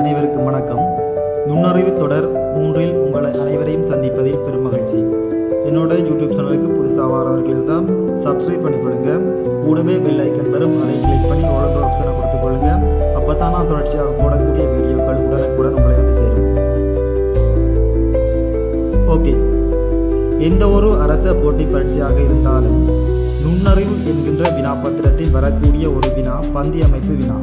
அனைவருக்கும் வணக்கம். நுண்ணறிவு தொடர் மூன்றில் உங்களை அனைவரையும் சந்திப்பதில் பெருமகிழ்ச்சி. என்னோட யூடியூப் சேனலுக்கு புதுசாக வரவர்கள் இருந்தால் சப்ஸ்கிரைப் பண்ணிக்கொள்ளுங்க கூடவே பெல் ஐக்கன் வரும் அதை கிளிக் பண்ணி ஓரண்டோ ஆப்ஷனை கொடுத்துக்கொள்ளுங்க அப்போ தான் நான் தொடர்ச்சியாக போடக்கூடிய வீடியோக்கள் உடனுக்குடன் உங்களை வந்து சேரும். ஓகே எந்த ஒரு அரச போட்டி பயிற்சியாக இருந்தாலும் நுண்ணறிவு என்கின்ற வினாப்பத்திரத்தில் வரக்கூடிய ஒரு வினா பந்தி அமைப்பு வினா.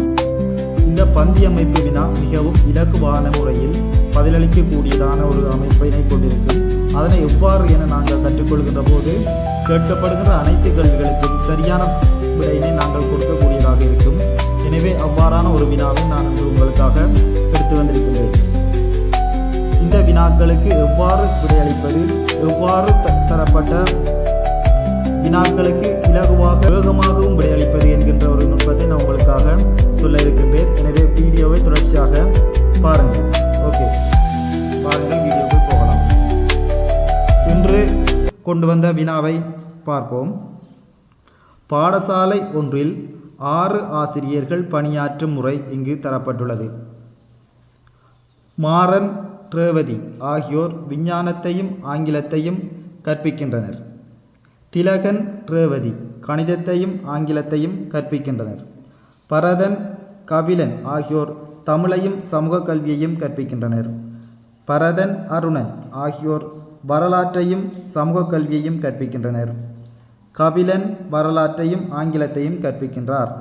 இந்த பந்தி அமைப்பு வினா மிகவும் இலகுவான முறையில் பதிலளிக்கக்கூடியதான ஒரு அமைப்பினை கொண்டிருக்கும் அதனை எவ்வாறு என நாங்கள் கற்றுக்கொள்கின்ற போது கேட்கப்படுகின்ற அனைத்து கேள்விகளுக்கும் சரியான விடையினை நாங்கள் கொடுக்கக்கூடியதாக இருக்கும். எனவே அவ்வாறான ஒரு வினாவை நான் இன்று உங்களுக்காக எடுத்து வந்திருக்கின்றேன். இந்த வினாக்களுக்கு எவ்வாறு விடையளிப்பது எவ்வாறு தரப்பட்ட வினாக்களுக்கு இலகுவாக வேகமாகவும் விடையளிப்பது என்கின்ற ஒரு நுட்பத்தை நான் உங்களுக்காக சொல்ல இருக்கின்றேன். எனவே வீடியோவை தொடர்ச்சியாக பாருங்கள். ஓகே. பாருங்கள் வீடியோவுக்கு போகலாம். இன்று கொண்டு வந்த வினாவை பார்ப்போம். பாடசாலை ஒன்றில் ஆறு ஆசிரியர்கள் பணியாற்றும் முறை இங்கு தரப்பட்டுள்ளது. மாறன் ரேவதி ஆகியோர் விஞ்ஞானத்தையும் ஆங்கிலத்தையும் கற்பிக்கின்றனர். திலகன் ரேவதி கணிதத்தையும் ஆங்கிலத்தையும் கற்பிக்கின்றனர். பரதன் கபிலன் ஆகியோர் தமிழையும் சமூக கல்வியையும் கற்பிக்கின்றனர். பரதன் அருணன் ஆகியோர் வரலாற்றையும் சமூக கல்வியையும் கற்பிக்கின்றனர். கபிலன் வரலாற்றையும் ஆங்கிலத்தையும் கற்பிக்கின்றார்.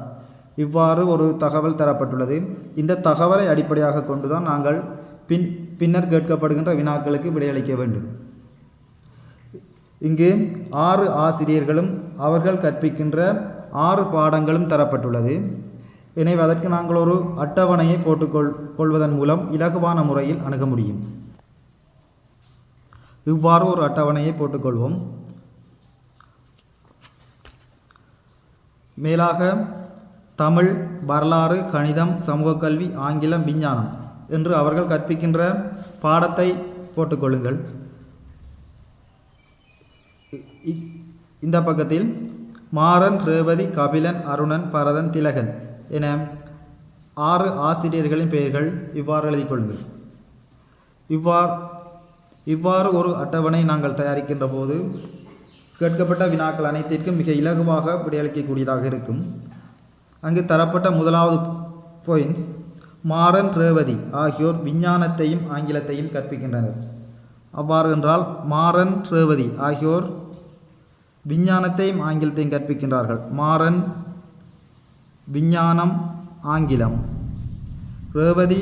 இவ்வாறு ஒரு தகவல் தரப்பட்டுள்ளது. இந்த தகவலை அடிப்படையாக கொண்டுதான் நாங்கள் பின் பின்னர் கேட்கப்படுகின்ற வினாக்களுக்கு விடையளிக்க வேண்டும். இங்கு ஆறு ஆசிரியர்களும் அவர்கள் கற்பிக்கின்ற ஆறு பாடங்களும் தரப்பட்டுள்ளது. எனவே அதற்கு நாங்கள் ஒரு அட்டவணையை போட்டுக்கொள் கொள்வதன் மூலம் இலகுவான முறையில் அணுக முடியும். இவ்வாறு ஒரு அட்டவணையை போட்டுக்கொள்வோம். மேலாக தமிழ் வரலாறு கணிதம் சமூக கல்வி ஆங்கிலம் விஞ்ஞானம் என்று அவர்கள் கற்பிக்கின்ற பாடத்தை போட்டுக்கொள்ளுங்கள். இந்த பக்கத்தில் மாறன் ரேவதி கபிலன் அருணன் பரதன் திலகன் என ஆறு ஆசிரியர்களின் பெயர்கள் இவ்வாறு எழுதிக் கொள்ளுங்கள். இவ்வாறு இவ்வாறு ஒரு அட்டவணை நாங்கள் தயாரிக்கின்ற போது கேட்கப்பட்ட வினாக்கள் அனைத்திற்கும் மிக இலகுவாக விடையளிக்கக்கூடியதாக இருக்கும். அங்கு தரப்பட்ட முதலாவது பாயிண்ட்ஸ் மாறன் ரேவதி ஆகியோர் விஞ்ஞானத்தையும் ஆங்கிலத்தையும் கற்பிக்கின்றனர். அவ்வாறு என்றால் மாறன் ரேவதி ஆகியோர் விஞ்ஞானத்தையும் ஆங்கிலத்தையும் கற்பிக்கின்றார்கள். மாறன் விஞ்ஞானம் ஆங்கிலம். ரேவதி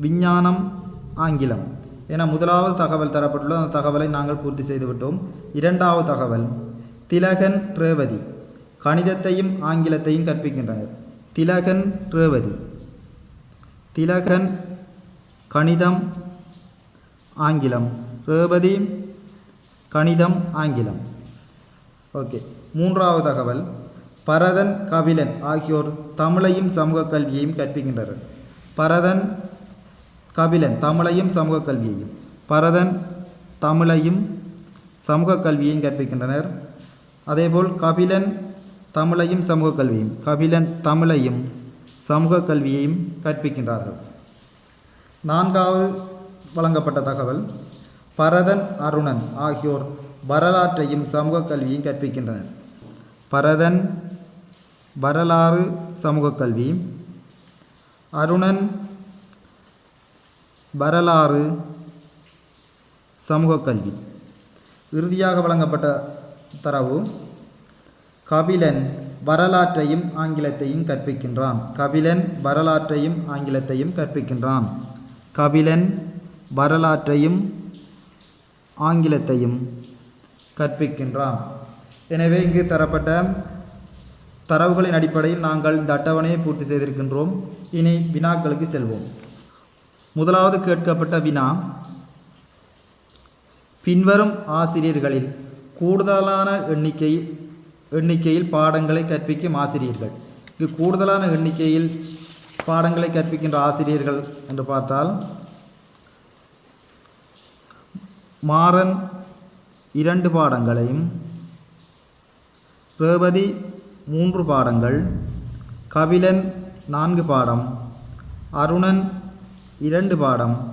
விஞ்ஞானம் ஆங்கிலம் என முதலாவது தகவல் தரப்பட்டுள்ள அந்த தகவலை நாங்கள் பூர்த்தி செய்துவிட்டோம் இரண்டாவது தகவல் திலகன் ரேவதி கணிதத்தையும் ஆங்கிலத்தையும் கற்பிக்கின்றனர். திலகன் ரேவதி திலகன் கணிதம் ஆங்கிலம். ரேவதி கணிதம் ஆங்கிலம். ஓகே. மூன்றாவது தகவல் பரதன் கபிலன் ஆகியோர் தமிழையும் சமூக கல்வியையும் கற்பிக்கின்றனர். பரதன் கபிலன் தமிழையும் சமூக கல்வியையும் பரதன் தமிழையும் சமூக கல்வியையும் கற்பிக்கின்றனர். அதேபோல் கபிலன் தமிழையும் சமூக கல்வியும் கபிலன் தமிழையும் சமூக கல்வியையும் கற்பிக்கின்றார்கள். நான்காவது வழங்கப்பட்ட தகவல் பரதன் அருணன் ஆகியோர் வரலாற்றையும் சமூக கல்வியும் கற்பிக்கின்றனர். பரதன் வரலாறு சமூக கல்வி. அருணன் வரலாறு சமூக கல்வி. இறுதியாக வழங்கப்பட்ட தரவு கபிலன் வரலாற்றையும் ஆங்கிலத்தையும் கற்பிக்கின்றான். கபிலன் வரலாற்றையும் ஆங்கிலத்தையும் கற்பிக்கின்றான். கபிலன் வரலாற்றையும் ஆங்கிலத்தையும் கற்பிக்கின்றான். எனவே இங்கு தரப்பட்ட தரவுகளின் அடிப்படையில் நாங்கள் இந்த அட்டவணையை பூர்த்தி செய்திருக்கின்றோம். இனி வினாக்களுக்கு செல்வோம். முதலாவது கேட்கப்பட்ட வினா. பின்வரும் ஆசிரியர்களில் கூடுதலான எண்ணிக்கையில் எண்ணிக்கையில் பாடங்களை கற்பிக்கும் ஆசிரியர்கள். இங்கு கூடுதலான எண்ணிக்கையில் பாடங்களை கற்பிக்கின்ற ஆசிரியர்கள் என்று பார்த்தால் மாறன் இரண்டு பாடங்களையும். ரேவதி மூன்று பாடங்கள். கபிலன் நான்கு பாடம். அருணன் இரண்டு பாடம்.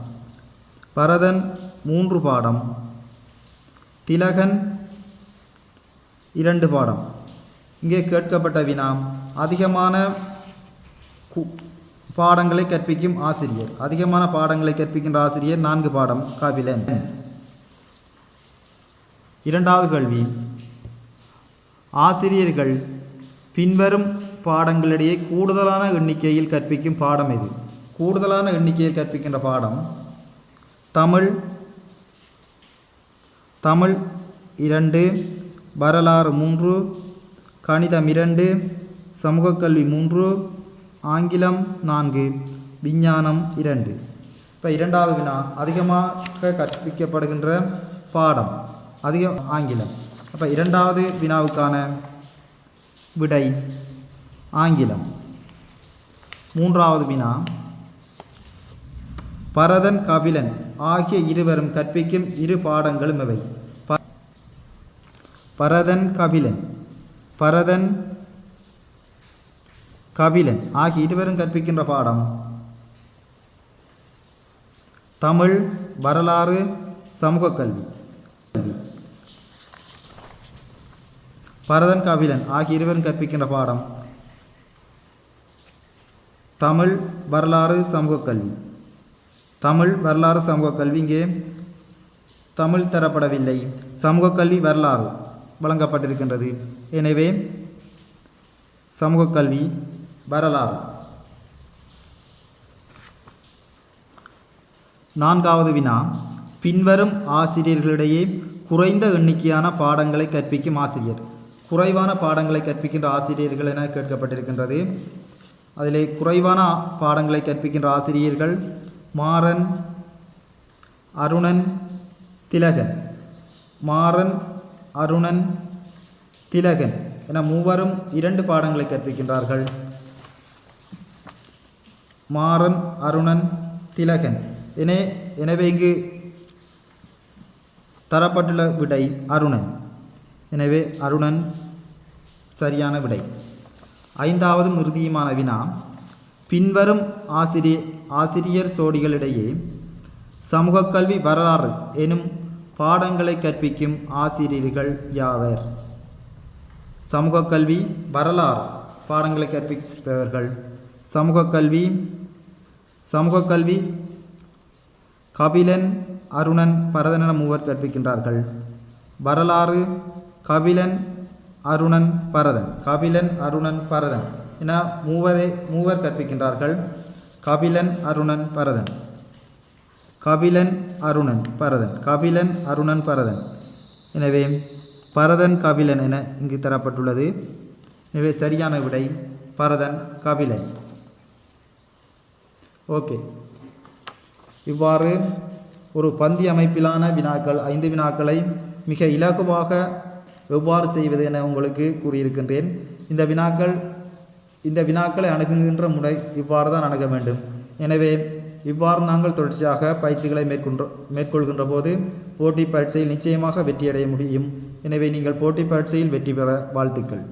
பரதன் மூன்று பாடம். திலகன் இரண்டு பாடம். இங்கே கேட்கப்பட்ட வினாம் அதிகமான கு- பாடங்களை கற்பிக்கும் ஆசிரியர் அதிகமான பாடங்களை கற்பிக்கின்ற ஆசிரியர் நான்கு பாடம் கபிலன் இரண்டாவது கேள்வி ஆசிரியர்கள் பின்வரும் பாடங்களிடையே கூடுதலான எண்ணிக்கையில் கற்பிக்கும் பாடம் எது கூடுதலான எண்ணிக்கையில் கற்பிக்கின்ற பாடம் தமிழ் தமிழ் இரண்டு வரலாறு மூன்று கணிதம் இரண்டு சமூகக் கல்வி மூன்று ஆங்கிலம் நான்கு விஞ்ஞானம் இரண்டு. இப்போ இரண்டாவது வினா அதிகமாக கற்பிக்கப்படுகின்ற பாடம். அதிகம் ஆங்கிலம். அப்போ இரண்டாவது வினாவுக்கான விடை ஆங்கிலம். மூன்றாவது வினா பரதன் கபிலன் ஆகிய இருவரும் கற்பிக்கும் இரு பாடங்களும் இவை. ப- பரதன் கபிலன் பரதன் கபிலன் ஆகிய இருவரும் கற்பிக்கின்ற பாடம். தமிழ் வரலாறு சமூக கல்வி. பரதன் கபிலன் ஆகிய இருவரும் கற்பிக்கின்ற பாடம். தமிழ் வரலாறு சமூக கல்வி. தமிழ் வரலாறு சமூக கல்வி இங்கே தமிழ் தரப்படவில்லை. சமூக கல்வி வரலாறு வழங்கப்பட்டிருக்கின்றது. எனவே சமூக கல்வி வரலாறு. நான்காவது வினா. பின்வரும் ஆசிரியர்களிடையே குறைந்த எண்ணிக்கையான பாடங்களை கற்பிக்கும் ஆசிரியர். குறைவான பாடங்களை கற்பிக்கின்ற ஆசிரியர்கள் என கேட்கப்பட்டிருக்கின்றது. அதிலே குறைவான பாடங்களை கற்பிக்கின்ற ஆசிரியர்கள் மாறன் அருணன் திலகன். மாறன் அருணன் திலகன் என மூவரும் இரண்டு பாடங்களை கற்பிக்கின்றார்கள். மாறன் அருணன் திலகன் என எனவே இங்கு தரப்பட்டுள்ள விடை அருணன். எனவே அருணன் சரியான விடை. ஐந்தாவது இறுதியுமான வினா. பின்வரும் ஆசிரியர் ஆசிரியர் சோடிகளிடையே சமூக கல்வி வரலாறு எனும் பாடங்களை கற்பிக்கும் ஆசிரியர்கள் யாவர்? சமூக கல்வி வரலாறு பாடங்களை கற்பிப்பவர்கள் சமூக கல்வி சமூக கல்வி கபிலன் அருணன் பரதன் மூவர் கற்பிக்கின்றார்கள். வரலாறு கபிலன் அருணன் பரதன். கபிலன் அருணன் பரதன். என மூவரே மூவர் கற்பிக்கின்றார்கள். கபிலன் அருணன் பரதன். கபிலன் அருணன் பரதன். கபிலன் அருணன் பரதன். எனவே பரதன் கபிலன் என இங்கு தரப்பட்டுள்ளது. எனவே சரியான விடை பரதன் கபிலன். ஓகே. இவ்வாறு ஒரு பந்தி அமைப்பிலான வினாக்கள் ஐந்து வினாக்களை மிக இலகுவாக எவ்வாறு செய்வது என உங்களுக்கு கூறியிருக்கின்றேன். இந்த வினாக்கள் இந்த வினாக்களை அணுகுகின்ற முறை இவ்வாறு தான் அணுக வேண்டும். எனவே இவ்வாறு நாங்கள் தொடர்ச்சியாக பயிற்சிகளை மேற்கொன்ற மேற்கொள்கின்ற போது போட்டி பயிற்சியில் நிச்சயமாக வெற்றியடைய முடியும். எனவே நீங்கள் போட்டி பயிற்சியில் வெற்றி பெற வாழ்த்துக்கள்.